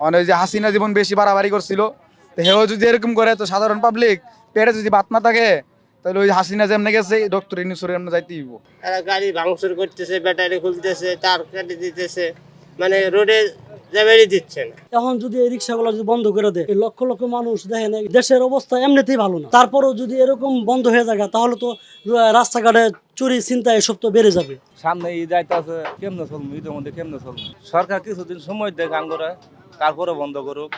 মানে ওই যে হাসিনা জীবন বেশি বাড়াবাড়ি করছিল তো হেও যদি এরকম করে তো সাধারণ পাবলিক পেটে যদি বাত না থাকে তাহলে ওই হাসিনা যেমনি গেছে ডক্টর ইনুসুর এমনি যাইতে দিব তারা গাড়ি ভাঙচুর করতেছে ব্যাটারি খুলতেছে তার কেটে দিতেছে মানে রোডে যাবেরই দিচ্ছে না। এখন যদি এই রিক্সাগুলো যদি বন্ধ করে দেয় লক্ষ লক্ষ মানুষ দেখেন দেশের অবস্থা এমনিতেই ভালো না। তারপরেও যদি এরকম বন্ধ হয়ে যায় তাহলে তো রাস্তাঘাটে চুরি চিন্তা এসব তো বেড়ে যাবে। সামনে ঈদ আইতাছে কেমনে চলবো ঈদের মধ্যে কেমনে চলবো সরকার কিছুদিন সময় দেয় গান করে তারপরে বন্ধ করুক।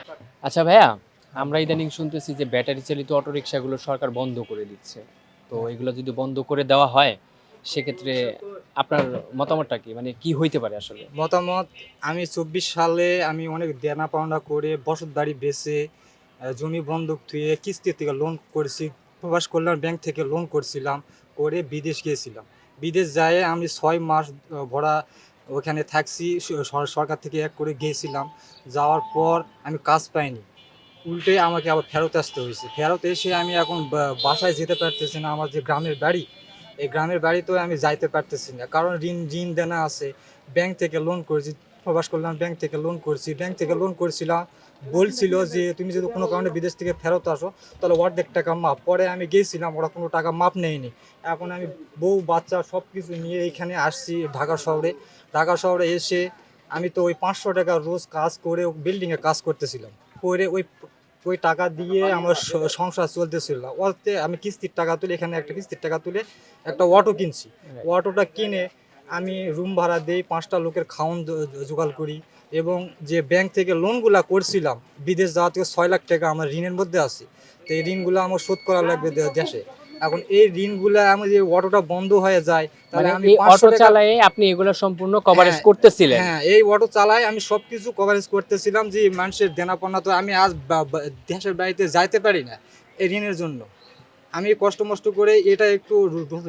আচ্ছা ভাইয়া আমরা ইদানিং শুনতেছি যে ব্যাটারি চালিত অটোরিকশাগুলো সরকার বন্ধ করে দিচ্ছে। তো এগুলো যদি বন্ধ করে দেওয়া হয় সেক্ষেত্রে আপনার মতামতটা কি? মানে কি হইতে পারে আসলে? মতামত আমি চব্বিশ সালে আমি অনেক দেনা পাওনা করে বসত বাড়ি বেচে জমি বন্ধক থুয়ে কিস্তি থেকে লোন করেছি প্রবাস কল্যাণ ব্যাংক থেকে লোন করছিলাম করে বিদেশ গিয়েছিলাম। বিদেশ যায় আমি ছয় মাস ভরা ওখানে থাকছি সরকার থেকে এক করে গিয়েছিলাম। যাওয়ার পর আমি কাজ পাইনি। উল্টে আমাকে আবার ফেরত আসতে হয়েছে। ফেরত এসে আমি এখন বাসায় যেতে পারতেছি না, আমার যে গ্রামের বাড়ি, এই গ্রামের বাড়িতেও আমি যাইতে পারতেছি না। কারণ ঋণ ঋণ দেনা আছে। ব্যাংক থেকে লোন করেছি, প্রবাস করলাম ব্যাংক থেকে লোন করছি। ব্যাংক থেকে লোন করছিলাম বলছিল যে তুমি যদি কোনো কারণে বিদেশ থেকে ফেরত আসো তাহলে অর্ধেক টাকা মাপ। পরে আমি গিয়েছিলাম ওরা কোনো টাকা মাপ নেয়নি। এখন আমি বউ বাচ্চা সব কিছু নিয়ে এইখানে আসছি ঢাকা শহরে। ঢাকা শহরে এসে আমি তো ওই পাঁচশো টাকা রোজ কাজ করে বিল্ডিংয়ে কাজ করতেছিলাম। করে ওই ওই টাকা দিয়ে আমার সংসার চলতেছিল। ওতে আমি কিস্তির টাকা তুলে এখানে একটা কিস্তির টাকা তুলে একটা অটো কিনছি। অটোটা কিনে আমি রুম ভাড়া দিই পাঁচটা লোকের খাওয়ান জোগাড় করি এবং যে ব্যাংক থেকে লোনগুলা করছিলাম বিদেশ যাওয়া থেকে ছয় লাখ টাকা আমার ঋণের মধ্যে আছে তো এই ঋণগুলো আমার শোধ করা লাগবে দেশে। এখন এই ঋণগুলো আমি যে অটোটা বন্ধ হয়ে যায় তাহলে মানে আমি অটো চালায়ে আপনি এগুলো সম্পূর্ণ কভারেজ হ্যাঁ, করতেছিলেন? হ্যাঁ এই অটো চালাই আমি সব কিছু কভারেজ করতেছিলাম যে মানুষের দেনাপনা তো আমি আজ দেশের বাড়িতে যাইতে পারি না এই ঋণের জন্য। আমি কষ্ট মষ্ট করে এটা একটু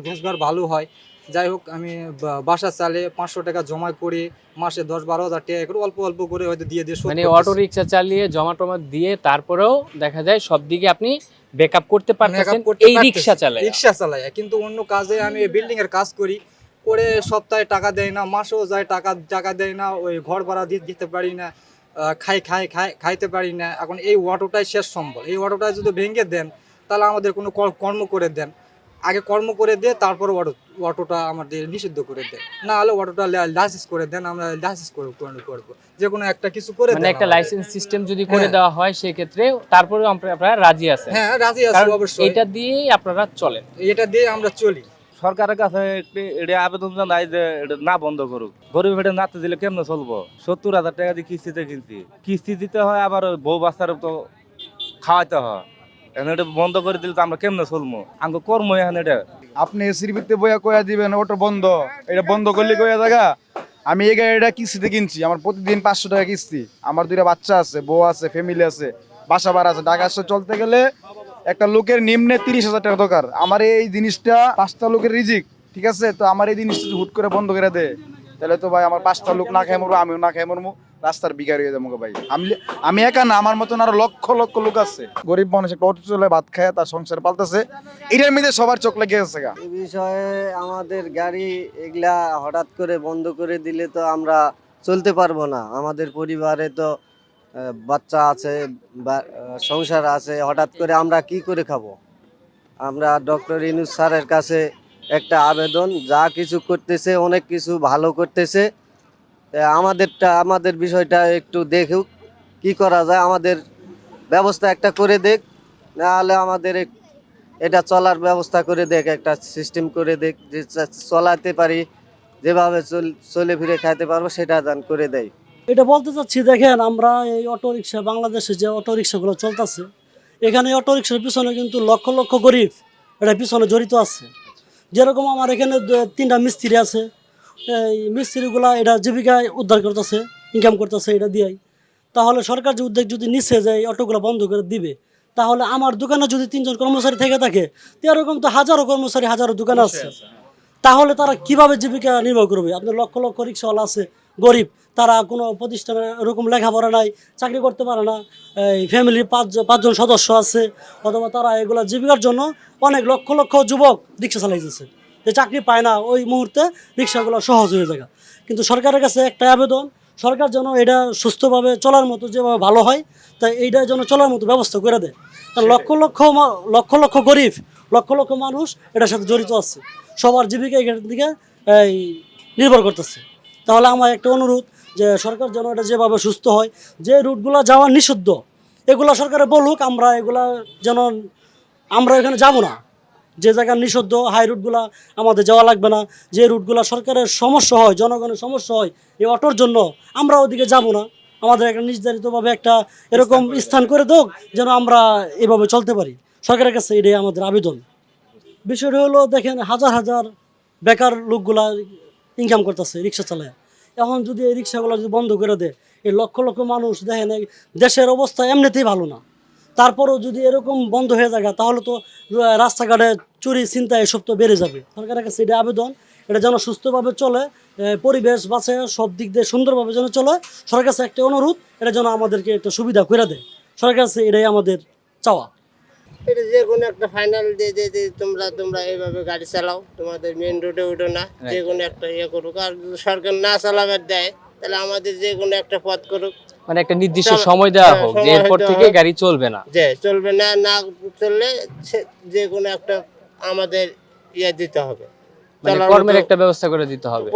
রোজগার ভালো হয় যাই হোক আমি বাসা চালে পাঁচশো টাকা জমা করে মাসে দশ বারো হাজার টাকা করে অল্প অল্প করে হয়তো দিয়ে দিয়ে মানে অটো রিক্সা চালিয়ে জমা টমা দিয়ে তারপরেও দেখা যায় সব দিকে আপনি ব্যাকআপ করতে পারতেছেন এই রিক্সা চালায়। রিক্সা চালাই কিন্তু অন্য কাজে আমি বিল্ডিং এর কাজ করি করে সপ্তাহে টাকা দেয় না মাসেও যায় টাকা টাকা দেয় না ওই ঘর ভাড়া দিয়ে দিতে পারি না খাই খাই খাই খাইতে পারি না। এখন এই অটোটাই শেষ সম্বল। এই অটোটা যদি ভেঙে দেন তাহলে আমাদের কোনো কর- কর্ম করে দেন। আগে কর্ম করে দে তারপর অটো অটোটা আমাদের নিষিদ্ধ করে দেন না হলে অটোটা লাইসেন্স করে দেন আমরা লাইসেন্স করে করব যে কোনো একটা কিছু করে মানে দেন একটা লাইসেন্স সিস্টেম যদি করে হ্যাঁ। দেওয়া হয় সেক্ষেত্রে তারপরেও আপনি- আপনারা রাজি আছেন। হ্যাঁ রাজি আছি অবশ্যই। এটা দিয়েই আপনারা চলেন। এটা দিয়ে আমরা চলি। সরকারের কাছে একটি এটা আবেদন জানাই যে এটা না বন্ধ করুক। গরিব এটা নাতে দিলে কেমনে চলবো? সত্তর হাজার টাকা দিয়ে কিস্তিতে কিনছি। কিস্তি দিতে হয় আবার বউ বাচ্চার তো খাওয়াইতে হয়। এটা বন্ধ করে দিলে তো আমরা কেমনে চলবো আমাকে কর্ম এখন এটা। আপনি এসির ভিতরে বইয়া কয়া দিবেন, ওটা বন্ধ। এটা বন্ধ করলে কয়া জায়গা আমি এই গাড়িটা কিস্তিতে কিনছি, আমার প্রতিদিন পাঁচশো টাকা কিস্তি। আমার দুইটা বাচ্চা আছে, বউ আছে ফ্যামিলি আছে, বাসা ভাড়া আছে। ঢাকা শহর চলতে গেলে একটা লোকের নিম্নে তিরিশ হাজার টাকা দরকার। আমার এই জিনিসটা পাঁচটা লোকের রিজিক, ঠিক আছে? তো আমার এই জিনিসটা হুট করে বন্ধ করে দে তাহলে তো ভাই আমার পাঁচটা লোক না খেয়ে মরবো, আমিও না খেয়ে মরবো। রাস্তার বিকার হয়ে যাব ভাই। আমি আমি একা না, আমার মতন আরও লক্ষ লক্ষ লোক আছে। গরিব মানুষ একটা অটো চলে, ভাত খায়, তার সংসার পালতেছে। এটার মধ্যে সবার চোখ লেগে গেছে গা। বিষয়ে আমাদের গাড়ি এগুলা হঠাৎ করে বন্ধ করে দিলে তো আমরা চলতে পারব না। আমাদের পরিবারে তো বাচ্চা আছে সংসার আছে, হঠাৎ করে আমরা কি করে খাব? আমরা ডক্টর ইনুস স্যারের কাছে একটা আবেদন, যা কিছু করতেছে, অনেক কিছু ভালো করতেছে আমাদেরটা, আমাদের বিষয়টা একটু দেখুক, কি করা যায়, আমাদের ব্যবস্থা একটা করে দেখ, নাহলে আমাদের এটা চলার ব্যবস্থা করে দেখ, একটা সিস্টেম করে দেখ, যে চলাতে পারি, যেভাবে চল- ফিরে খাইতে পারব, সেটা দান করে দেয় এটা বলতে চাচ্ছি, দেখেন, আমরা এই অটো রিক্সা বাংলাদেশে যে অটো রিক্সাগুলো চলতেছে, এখানে অটো রিক্সার পিছনে কিন্তু লক্ষ লক্ষ গরিব, এটা পিছনে জড়িত আছে। যেরকম আমার এখানে তিনটা মিস্ত্রি আছে এই মিস্ত্রিগুলা এটা জীবিকা উদ্ধার করতেছে ইনকাম করতেছে এটা দিয়েই। তাহলে সরকার যে উদ্যোগ যদি নিচ্ছে যে এই অটোগুলো বন্ধ করে দিবে তাহলে আমার দোকানে যদি তিনজন কর্মচারী থেকে থাকে তো এরকম তো হাজারো কর্মচারী হাজারো দোকান আছে। তাহলে তারা কীভাবে জীবিকা নির্বাহ করবে? আপনার লক্ষ লক্ষ রিক্সাওয়ালা আছে গরিব তারা কোনো প্রতিষ্ঠানে এরকম লেখাপড়া নাই চাকরি করতে পারে না এই ফ্যামিলির পাঁচ পাঁচজন সদস্য আছে অথবা তারা এগুলা জীবিকার জন্য অনেক লক্ষ লক্ষ যুবক রিক্সা চালাইতেছে। যে চাকরি পায় না ওই মুহূর্তে রিক্সাগুলো সহজ হয়ে যায়। কিন্তু সরকারের কাছে একটা আবেদন সরকার যেন এটা সুস্থভাবে চলার মতো যেভাবে ভালো হয় তাই এইটা যেন চলার মতো ব্যবস্থা করে দেয়। কারণ লক্ষ লক্ষ লক্ষ লক্ষ গরিব লক্ষ লক্ষ মানুষ এটার সাথে জড়িত আছে। সবার জীবিকা এখান থেকে এই নির্ভর করতেছে। তাহলে আমার একটা অনুরোধ যে সরকার যেন এটা যেভাবে সুস্থ হয় যে রুটগুলো যাওয়া নিষিদ্ধ এগুলা সরকারে বলুক আমরা এগুলা যেন আমরা এখানে যাব না। যে জায়গার নিষিদ্ধ, হাই রুটগুলা আমাদের যাওয়া লাগবে না। যে রুটগুলা সরকারের সমস্যা হয়, জনগণের সমস্যা হয়, এই অটোর জন্য আমরা ওদিকে যাব না। আমাদের একটা নির্ধারিতভাবে একটা এরকম স্থান করে দোক যেন আমরা এভাবে চলতে পারি। সরকারের কাছে এটাই আমাদের আবেদন। বিষয়টা হলো, দেখেন, হাজার হাজার বেকার লোকগুলা ইনকাম করতেছে রিক্সা চালায়। এখন যদি এই রিক্সাগুলো যদি বন্ধ করে দেয়, এই লক্ষ লক্ষ মানুষ, দেখেন দেশের অবস্থা এমনিতেই ভালো না। তারপরেও যদি এরকম বন্ধ হয়ে যায় তাহলে তো রাস্তাঘাটে চুরি চিন্তা এসব তো বেড়ে যাবে। সরকারের কাছে এটা আবেদন এটা যেন সুস্থভাবে চলে পরিবেশ বাঁচে সব দিক দিয়ে সুন্দরভাবে যেন চলে। সরকারের কাছে একটা অনুরোধ এটা যেন আমাদেরকে একটা সুবিধা করে দেয়। সরকারের কাছে এটাই আমাদের চাওয়া। এটা যে কোনো একটা ফাইনাল দিয়ে দিয়ে দিয়ে তোমরা তোমরা এইভাবে গাড়ি চালাও তোমাদের মেন রোডে উঠো না যে কোনো একটা ইয়ে করুক। আর যদি সরকার না চালাবার দেয় তাহলে আমাদের যে কোনো একটা পথ করুক। মানে একটা নির্দিষ্ট সময় দেওয়া হ্যাঁ, হোক যে এরপর থেকে গাড়ি চলবে না। যে চলবে না না চললে যে কোনো একটা আমাদের ইয়ে দিতে হবে। মানে কর্মের একটা ব্যবস্থা করে দিতে হবে।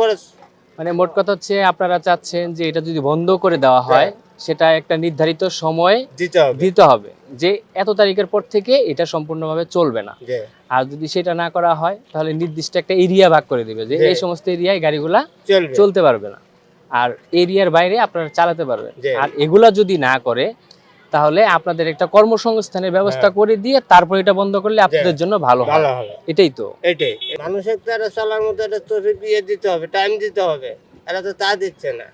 মানে মোট কথা হচ্ছে আপনারা চাচ্ছেন যে এটা যদি বন্ধ করে দেওয়া হয়। সেটা একটা নির্ধারিত সময় দিতে হবে। দিতে হবে। যে এত তারিখের পর থেকে এটা সম্পূর্ণভাবে চলবে না। আর যদি সেটা না করা হয় তাহলে নির্দিষ্ট একটা এরিয়া ভাগ করে দিবে যে এই সমস্ত এরিয়ায় গাড়িগুলা চলতে পারবে না। আর এরিয়ার বাইরে আপনারা চালাতে পারবেন। আর এগুলা যদি না করে তাহলে আপনাদের একটা কর্মসংস্থানের ব্যবস্থা করে দিয়ে তারপর এটা বন্ধ করলে আপনাদের জন্য ভালো হবে। এটাই তো। এটাই। মানুষের তো একটা চলার মতো একটা তফিক ইয়ে দিতে হবে টাইম দিতে হবে। এরা তো তা দিচ্ছে না।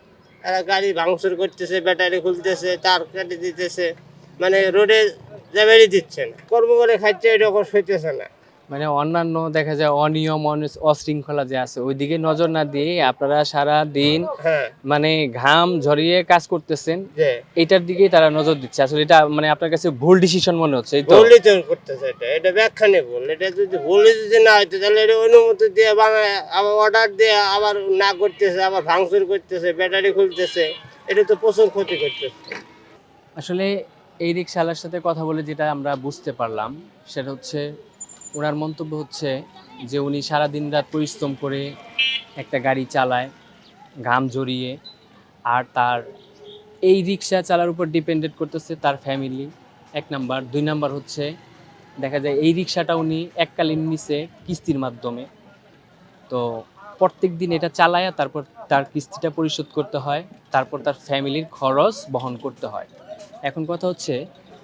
এরা গাড়ি ভাঙচুর করতেছে ব্যাটারি খুলতেছে তার কেটে দিতেছে। মানে রোডে যাবেরই দিচ্ছে না। কর্ম করে খাচ্ছে এরকম সইতেছে না। মানে অন্যান্য দেখা যায় অনিয়ম অশৃঙ্খলা যে আছে ওইদিকে নজর না দিয়ে আপনারা সারা দিন হ্যাঁ। মানে ঘাম ঝরিয়ে কাজ করতেছেন এটার দিকেই তারা নজর দিচ্ছে। আসলে এটা মানে আপনার কাছে ভুল ডিসিশন মনে হচ্ছে এই তো? ভুলই তো করতেছে এটা। এটা ব্যাখ্যা নেই ভুল। এটা যদি ভুলই যদি না হইতো তাহলে এটা অনুমতি দিয়ে বানায় আবার অর্ডার দিয়ে আবার না করতেছে আবার ভাঙচুর করতেছে ব্যাটারি খুলতেছে। এটা তো প্রচুর ক্ষতি করতেছে। আসলে এই রিক্সাওয়ালার সাথে কথা বলে যেটা আমরা বুঝতে পারলাম সেটা হচ্ছে ওনার মন্তব্য হচ্ছে যে উনি সারা দিন রাত পরিশ্রম করে একটা গাড়ি চালায়, ঘাম জড়িয়ে আর তার এই রিক্সা চালার উপর ডিপেন্ডেন্ট করতেছে তার ফ্যামিলি এক নাম্বার। দুই নাম্বার হচ্ছে, দেখা যায় এই রিক্সাটা উনি এককালীন নিচে কিস্তির মাধ্যমে। তো প্রত্যেক দিন এটা চালায়া তারপর তার কিস্তিটা পরিশোধ করতে হয়, তারপর তার ফ্যামিলির খরচ বহন করতে হয়। এখন কথা হচ্ছে,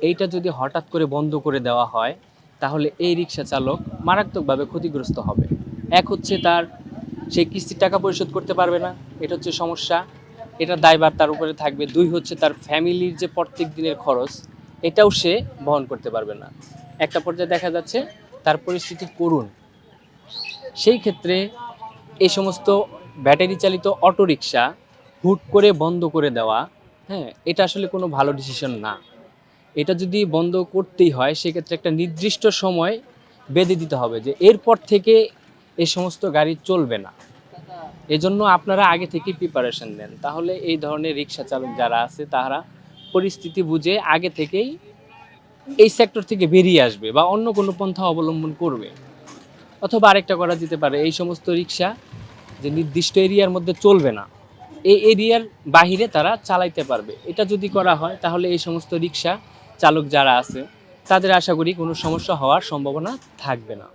এইটা যদি হঠাৎ করে বন্ধ করে দেওয়া হয় তাহলে এই রিক্সা চালক মারাত্মকভাবে ক্ষতিগ্রস্ত হবে। এক হচ্ছে তার সেই কিস্তির টাকা পরিশোধ করতে পারবে না, এটা হচ্ছে সমস্যা। এটা দায়ভার তার উপরে থাকবে। দুই হচ্ছে তার ফ্যামিলির যে প্রত্যেক দিনের খরচ, এটাও সে বহন করতে পারবে না। একটা পর্যায়ে দেখা যাচ্ছে তার পরিস্থিতি করুন সেই ক্ষেত্রে এই সমস্ত ব্যাটারি চালিত অটোরিকশা হুট করে বন্ধ করে দেওয়া হ্যাঁ এটা আসলে কোনো ভালো ডিসিশন না। এটা যদি বন্ধ করতেই হয়, সেক্ষেত্রে একটা নির্দিষ্ট সময় বেঁধে দিতে হবে যে এরপর থেকে এই সমস্ত গাড়ি চলবে না। এজন্য আপনারা আগে থেকেই প্রিপারেশন নেন। তাহলে এই ধরনের রিক্সা চালক যারা আছে, তারা পরিস্থিতি বুঝে আগে থেকেই এই সেক্টর থেকে বেরিয়ে আসবে বা অন্য কোনো পন্থা অবলম্বন করবে। অথবা আরেকটা করা যেতে পারে, এই সমস্ত রিক্সা যে নির্দিষ্ট এরিয়ার মধ্যে চলবে না, এই এরিয়ার বাহিরে তারা চালাইতে পারবে। এটা যদি করা হয়, তাহলে এই সমস্ত রিক্সা চালক যারা আছে তাদের আশা করি কোনো সমস্যা হওয়ার সম্ভাবনা থাকবে না।